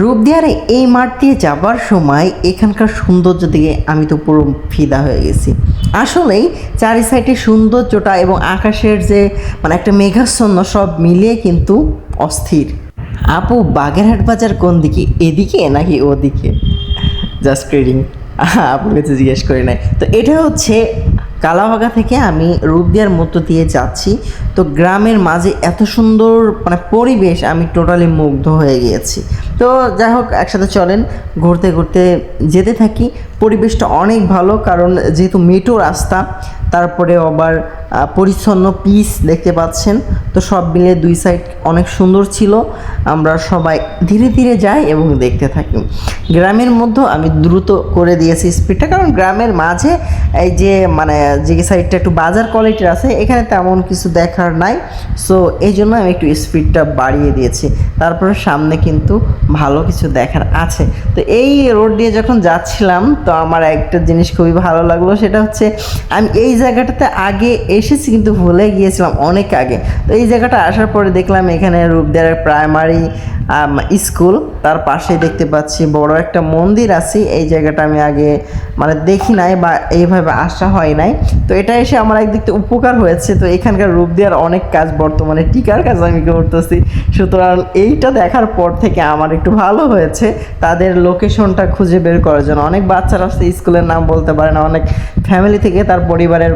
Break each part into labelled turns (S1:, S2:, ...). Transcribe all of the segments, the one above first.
S1: রূপদিয়ারে এই মাঠ দিয়ে যাবার সময় এখানকার সৌন্দর্য দিকে আমি তো পুরো ফিদা হয়ে গেছি। আসলেই চারি সাইডে সৌন্দর্যটা এবং আকাশের যে মানে একটা মেঘাচ্ছন্ন সব মিলিয়ে কিন্তু অস্থির। আপু, বাগেরহাট বাজার কোন দিকে? এদিকে নাকি ওদিকে? জাস্ট রিডিং আপুর কাছে জিজ্ঞেস করি নাই। তো এটা হচ্ছে কালাবাগা থেকে আমি রূপদিয়ার মধ্য দিয়ে যাচ্ছি। তো গ্রামের মাঝে এত সুন্দর মানে পরিবেশ আমি টোটালি মুগ্ধ হয়ে গিয়েছি। তো যাই হোক, একসাথে চলেন, ঘুরতে ঘুরতে যেতে থাকি। পরিবেশটা অনেক ভালো, কারণ যেহেতু মেটো রাস্তা তারপরে আবার পরিচ্ছন্ন পিস দেখতে পাচ্ছেন। তো সব মিলে দুই সাইড অনেক সুন্দর ছিল। আমরা সবাই ধীরে ধীরে যাই এবং দেখতে থাকি। গ্রামের মধ্যে আমি দ্রুত করে দিয়েছি স্পিডটা কারণ গ্রামের মাঝে এই যে মানে যে সাইডটা একটু বাজার কোয়ালিটির আছে, এখানে তেমন কিছু দেখার নাই। সো এই জন্য আমি একটু স্পিডটা বাড়িয়ে দিয়েছি। তারপরে সামনে কিন্তু ভালো কিছু দেখার আছে। তো এই রোড দিয়ে যখন যাচ্ছিলাম, তো আমার একটা জিনিস খুবই ভালো লাগল। সেটা হচ্ছে, আমি এই জায়গাটাতে আগে এসেছি কিন্তু ভুলে গিয়েছিলাম অনেক আগে। তো এই জায়গাটা আসার পরে দেখলাম এখানে রূপদের প্রাইমারি স্কুল। তার পাশেই দেখতে পাচ্ছি বড় একটা মন্দির আছে। এই জায়গাটা আমি আগে মানে দেখি নাই বা এইভাবে আসা হয় নাই। তো এটা এসে আমার একদিক থেকে উপকার হয়েছে। তো এখানকার রূপ দেওয়ার অনেক কাজ বর্তমানে টিকার কাজ আমি করতেছি। সুতরাং এইটা দেখার পর থেকে আমার একটু ভালো হয়েছে। তাদের লোকেশনটা খুঁজে বের করার জন্য। অনেক বাচ্চারা আসছে, স্কুলের নাম বলতে পারে না। অনেক ফ্যামিলি থেকে তার পরিবারের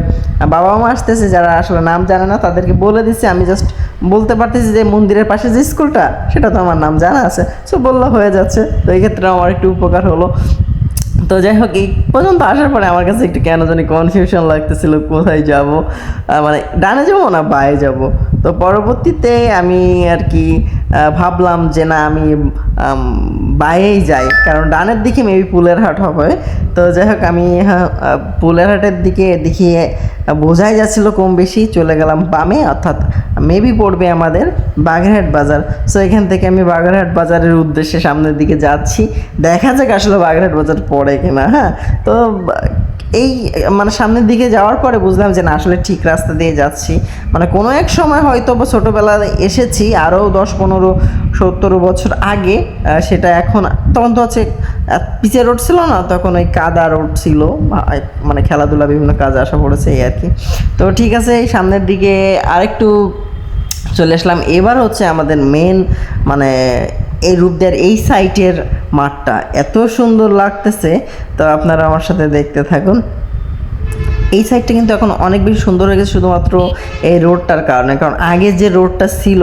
S1: বাবা মা আসতেছে, যারা আসলে নাম জানে না, তাদেরকে বলে দিচ্ছি আমি জাস্ট বলতে পারতেছি যে মন্দিরের পাশে যে স্কুলটা, সেটা তো আমার নাম জানা আছে। সো বলল, হয়ে যাচ্ছে। তো এই ক্ষেত্রে আমার একটু উপকার হলো। তো যাই হোক, এই পর্যন্ত আসার পরে আমার কাছে একটু কেন জানি কনফিউশন লাগতেছিল, কোথায় যাব? মানে ডানে যাব না বায়ে যাব? তো পরবর্তীতে আমি আর কি ভাবলাম যে না, আমি বায়েই যাই। কারণ ডানের দিকে মেবি পুলের হাট হবে। তো যাই হোক, আমি পুলের হাটের দিকে দেখিয়ে বোঝাই যাচ্ছিল কম বেশি। চলে গেলাম বামে, অর্থাৎ মেবি পড়বে আমাদের বাগেরহাট বাজার। সো এখান থেকে আমি বাগেরহাট বাজারের উদ্দেশ্যে সামনের দিকে যাচ্ছি। দেখা যাক আসলে বাগেরহাট বাজার পড়ে কিনা হ্যাঁ? তো এই মানে সামনের দিকে যাওয়ার পরে বুঝলাম যে না, আসলে ঠিক রাস্তা দিয়ে যাচ্ছি। মানে কোনো এক সময় হয়তো বা ছোটোবেলায় এসেছি, আরও দশ, পনেরো, সত্তর বছর আগে সেটা এখন তখন তো হচ্ছে পিচের রোড ছিল না, তখন ওই কাদা রোড ছিল মানে খেলাধুলা বিভিন্ন কাজে আসা পড়েছে এই আর কি। তো ঠিক আছে, এই সামনের দিকে আরেকটু চলে আসলাম। এবার হচ্ছে আমাদের মেন মানে এই রূপদের এই সাইটের মাঠটা এত সুন্দর লাগতেছে। তো আপনারা আমার সাথে দেখতে থাকুন। এই সাইডটা কিন্তু এখন অনেক বেশি সুন্দর হয়ে গেছে শুধুমাত্র এই রোডটার কারণে। কারণ আগে যে রোডটা ছিল,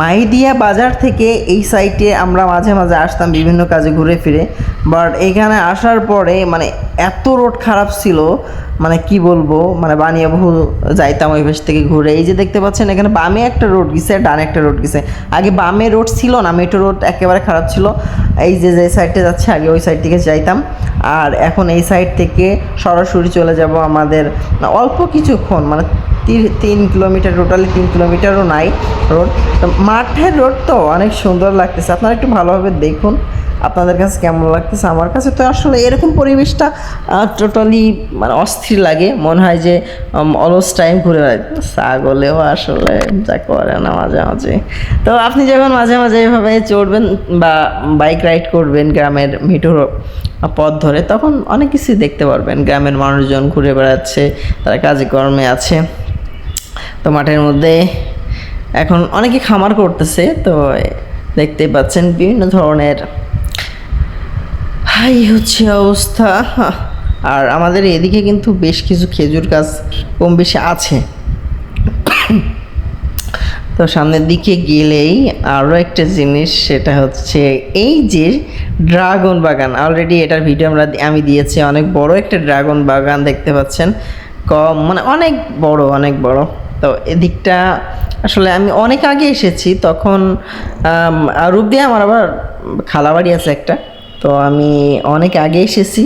S1: মাইদিয়া বাজার থেকে এই সাইটে আমরা মাঝে মাঝে আসতাম বিভিন্ন কাজে ঘুরে ফিরে। বাট এখানে আসার পরে মানে এত রোড খারাপ ছিল মানে কি বলব মানে বানিয়ে বহু যাইতাম ওই পাশ থেকে ঘুরে। এই যে দেখতে পাচ্ছেন, এখানে বামে একটা রোড গেছে, ডানে একটা রোড গেছে। আগে বামে রোড ছিল না, মেট্রো রোড একেবারে খারাপ ছিল। এই যে যে সাইডটা যাচ্ছে, আগে ওই সাইড থেকে যাইতাম। আর এখন এই সাইড থেকে সরাসরি চলে যাব আমাদের অল্প কিছুক্ষণ মানে তিন কিলোমিটার টোটালি তিন কিলোমিটারও নাই রোড মাঠের রোড তো অনেক সুন্দর লাগতেছে। আপনারা একটু ভালোভাবে দেখুন। আপনাদের কাছে কেমন লাগতেছে? আমার কাছে তো আসলে এরকম পরিবেশটা টোটালি মানে অস্থির লাগে। মনে হয় যে অলস টাইম ঘুরে বেড়াই ছাগলেও আসলে যা করে না মাঝে মাঝে। তো আপনি যখন মাঝে মাঝে এভাবে চড়বেন বা বাইক রাইড করবেন গ্রামের মিঠুর পথ ধরে, তখন অনেক কিছুই দেখতে পারবেন। গ্রামের মানুষজন ঘুরে বেড়াচ্ছে, তারা কাজে কর্মে আছে। তো মাঠের মধ্যে এখন অনেকে খামার করতেছে, তো দেখতেই পাচ্ছেন বিভিন্ন ধরনের হাই হচ্ছে অবস্থা। আর আমাদের এদিকে কিন্তু বেশ কিছু খেজুর গাছ কম বেশি আছে। তো সামনের দিকে গেলেই আরও একটা জিনিস, সেটা হচ্ছে এই যে ড্রাগন বাগান। অলরেডি এটার ভিডিও আমরা আমি দিয়েছি। অনেক বড় একটা ড্রাগন বাগান দেখতে পাচ্ছেন। কম মানে অনেক বড় অনেক বড়। তো এদিকটা আসলে আমি অনেক আগে এসেছি। তখন রূপ দিয়ে আমার আবার খালাবাড়ি আছে একটা। তো আমি অনেক আগে এসেছি।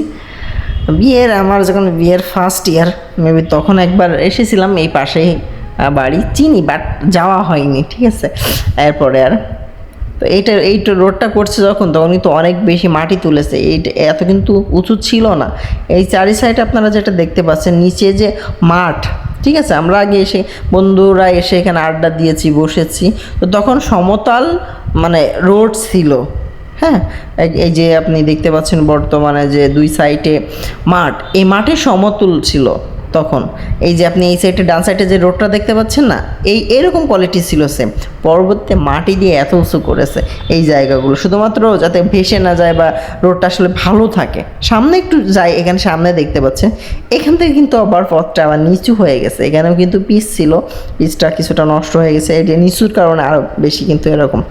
S1: বিয়ের আমার যখন বিয়ের ফার্স্ট ইয়ার মেবি তখন একবার এসেছিলাম এই পাশেই বাড়ি। চিনি বাট যাওয়া হয়নি, ঠিক আছে? এরপরে আর। তো এইটা এই রোডটা করছে যখন, তখন কিন্তু অনেক বেশি মাটি তুলেছে। এইটা এত কিন্তু উঁচু ছিল না। এই চারি সাইডে আপনারা যেটা দেখতে পাচ্ছেন, নিচে যে মাঠ, ঠিক আছে? আমরা আগে এসে, বন্ধুরা এসে এখানে আড্ডা দিয়েছি, বসেছি। তো তখন সমতল মানে রোড ছিল। হ্যাঁ এই- যে আপনি দেখতে পাচ্ছেন বর্তমানে যে দুই সাইডে মাঠ, এই মাঠে সমতুল ছিল তখন। এই যে আপনি এই সাইডে, ডান সাইডে যে রোডটা দেখতে পাচ্ছেন না, এই, এরকম কোয়ালিটি ছিল সেম পরবর্তীতে মাটি দিয়ে এত উঁচু করেছে এই জায়গাগুলো। শুধুমাত্র যাতে ভেসে না যায় বা রোডটা আসলে ভালো থাকে। সামনে একটু যাই, এখানে সামনে দেখতে পাচ্ছেন। এখান থেকে কিন্তু আবার পথটা আবার নিচু হয়ে গেছে। এখানেও কিন্তু পিচ ছিল। পিচটা কিছুটা নষ্ট হয়ে গেছে। এটা নিচুর কারণে আরও বেশি কিন্তু এরকম।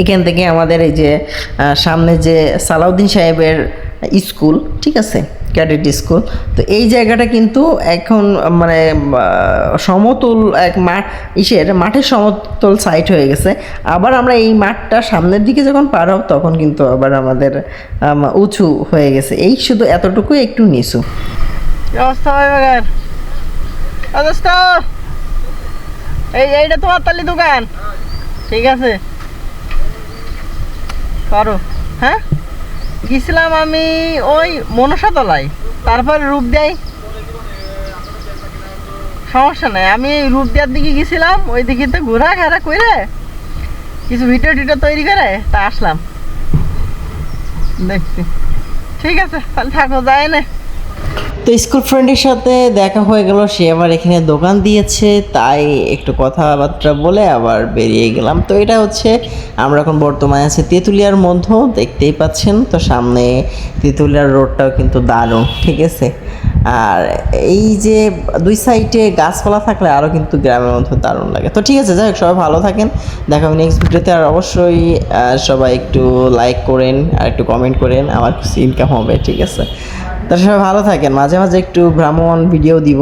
S1: এখান থেকে আমাদের এই যে সামনে যে সালাউদ্দিন সাহেবের স্কুল, ঠিক আছে? Cadet school. তো এই জায়গাটা কিন্তু এখন মানে সমতল এক মাঠ, ইসের মাঠের সমতল সাইট হয়ে গেছে। আবার আমরা এই মাঠটা সামনের দিকে যখন পার হব, তখন কিন্তু আবার আমাদের উঁচু হয়ে গেছে। এই শুধু এতটুকুই, একটু নিচু।
S2: এইটা তোমার তালি দোকান? ঠিক আছে। করো হ্যাঁ? গেছিলাম আমি ওই মনসা তলায়। তারপর রূপ দেয়। সমস্যা নাই, আমি রূপ দেওয়ার দিকে গেছিলাম, ওই দিকে তো ঘোরা ঘেরা করে কিছু ভিডিও টিডিও তৈরি করে, তা আসলাম। দেখছি। ঠিক আছে, তাহলে থাকো যায় না।
S1: তো স্কুল ফ্রেন্ডের সাথে দেখা হয়ে গেল, সে আবার এখানে দোকান দিয়েছে, তাই একটু কথাবার্তা বলে আবার বেরিয়ে গেলাম। তো এটা হচ্ছে, আমরা এখন বর্তমানে আছি তেঁতুলিয়ার মধ্যেও দেখতেই পাচ্ছেন, তো সামনে তেঁতুলিয়ার রোডটাও কিন্তু দারুণ, ঠিক আছে? আর এই যে দুই সাইডে গাছপালা থাকলে আরও কিন্তু গ্রামের মধ্যে দারুণ লাগে। তো ঠিক আছে, যাই হোক, সবাই ভালো থাকেন, দেখা হবে নেক্সট ভিডিওতে আর অবশ্যই সবাই একটু লাইক করেন, আর একটু কমেন্ট করেন, আমার কিছু ইনকাম হবে, ঠিক আছে? তো সবাই ভালো থাকেন। মাঝে মাঝে একটু ভ্রাম্যমান ভিডিও দিব।